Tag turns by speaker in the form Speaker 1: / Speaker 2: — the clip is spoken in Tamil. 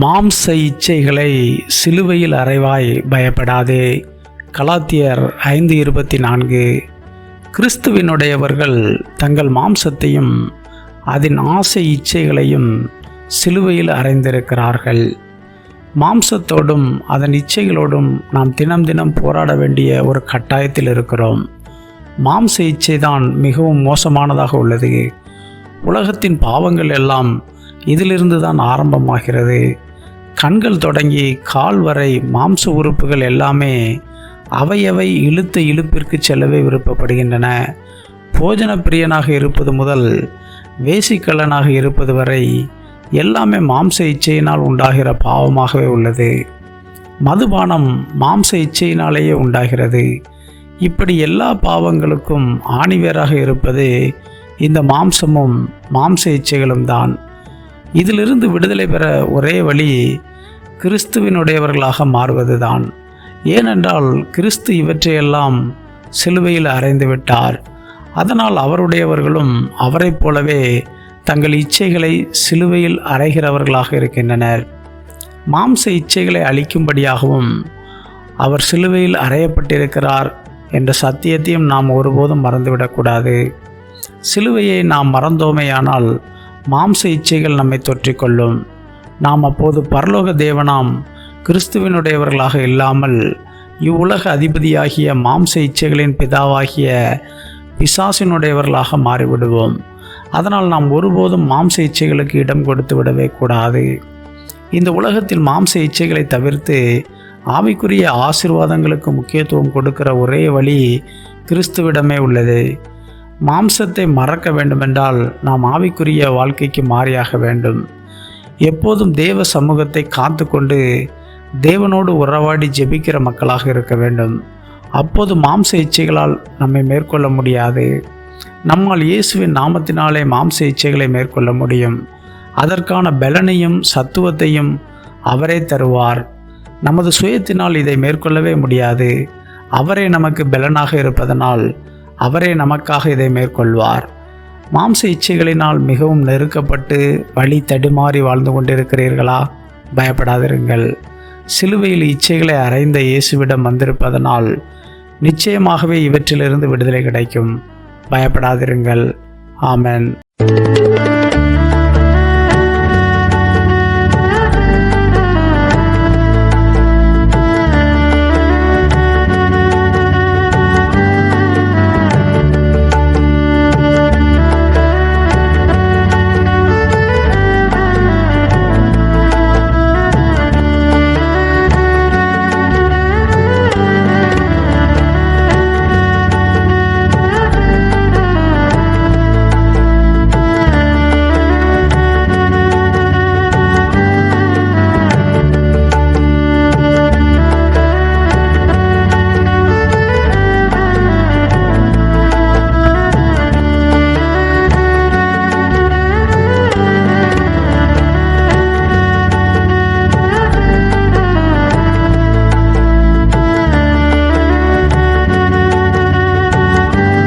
Speaker 1: மாம்ச இச்சைகளை சிலுவையில் அறைவாய் பயப்படாதே. கலாத்தியர் ஐந்து இருபத்தி நான்கு. கிறிஸ்துவினுடையவர்கள் தங்கள் மாம்சத்தையும் அதன் ஆசை இச்சைகளையும் சிலுவையில் அறைந்திருக்கிறார்கள். மாம்சத்தோடும் அதன் இச்சைகளோடும் நாம் தினம் தினம் போராட வேண்டிய ஒரு கட்டாயத்தில் இருக்கிறோம். மாம்ச இச்சை தான் மிகவும் மோசமானதாக உள்ளது. உலகத்தின் பாவங்கள் எல்லாம் இதிலிருந்து தான் ஆரம்பமாகிறது. கண்கள் தொடங்கி கால் வரை மாம்ச உறுப்புகள் எல்லாமே அவையவை இழுத்த இழுப்பிற்கு செல்லவே விருப்பப்படுகின்றன. போஜன பிரியனாக இருப்பது முதல் வேசிக்கல்லனாக இருப்பது வரை எல்லாமே மாம்ச இச்சையினால் உண்டாகிற பாவமாகவே உள்ளது. மதுபானம் மாம்ச இச்சையினாலேயே உண்டாகிறது. இப்படி எல்லா பாவங்களுக்கும் ஆணிவேராக இருப்பது இந்த மாம்சமும் மாம்ச இச்சைகளும் தான் இதிலிருந்து விடுதலை பெற ஒரே வழி கிறிஸ்துவினுடையவர்களாக மாறுவதுதான். ஏனென்றால் கிறிஸ்து இவற்றையெல்லாம் சிலுவையில் அறைந்து விட்டார். அதனால் அவருடையவர்களும் அவரைப் போலவே தங்கள் இச்சைகளை சிலுவையில் அறைகிறவர்களாக இருக்கின்றனர். மாம்ச இச்சைகளை அழிக்கும்படியாகவும் அவர் சிலுவையில் அறையப்பட்டிருக்கிறார் என்ற சத்தியத்தையும் நாம் ஒருபோதும் மறந்துவிடக்கூடாது. சிலுவையை நாம் மறந்தோமேயானால் மாம்ச இச்சைகள் நம்மை தொற்றிக்கொள்ளும். நாம் அப்போது பரலோக தேவனாம் கிறிஸ்துவினுடையவர்களாக இல்லாமல் இவ்வுலக அதிபதியாகிய மாம்ச இச்சைகளின் பிதாவாகிய பிசாசினுடையவர்களாக மாறிவிடுவோம். அதனால் நாம் ஒருபோதும் மாம்ச இச்சைகளுக்கு இடம் கொடுத்து விடவே கூடாது. இந்த உலகத்தில் மாம்ச இச்சைகளை தவிர்த்து ஆவிக்குரிய ஆசிர்வாதங்களுக்கு முக்கியத்துவம் கொடுக்கிற ஒரே வழி கிறிஸ்துவிடமே உள்ளது. மாம்சத்தை மறக்க வேண்டுமென்றால் நாம் ஆவிக்குரிய வாழ்க்கைக்கு மாறியாக வேண்டும். எப்போதும் தேவ சமூகத்தை காத்து கொண்டு தேவனோடு உறவாடி ஜெபிக்கிற மக்களாக இருக்க வேண்டும். அப்போது மாம்ச இச்சைகளால் நம்மை மேற்கொள்ள முடியாது. நம்மால் இயேசுவின் நாமத்தினாலே மாம்ச இச்சைகளை மேற்கொள்ள முடியும். அதற்கான பலனையும் சத்துவத்தையும் அவரே தருவார். நமது சுயத்தினால் இதை மேற்கொள்ளவே முடியாது. அவரே நமக்கு பலனாக இருப்பதனால் அவரே நமக்காக இதை மேற்கொள்வார். மாம்ச இச்சைகளினால் மிகவும் நெருக்கப்பட்டு வழி தடுமாறி வாழ்ந்து கொண்டிருக்கிறீர்களா? பயப்படாதிருங்கள். சிலுவையில் இச்சைகளை அறைந்த இயேசுவிடம் வந்திருப்பதனால் நிச்சயமாகவே இவற்றிலிருந்து விடுதலை கிடைக்கும். பயப்படாதிருங்கள். ஆமென்.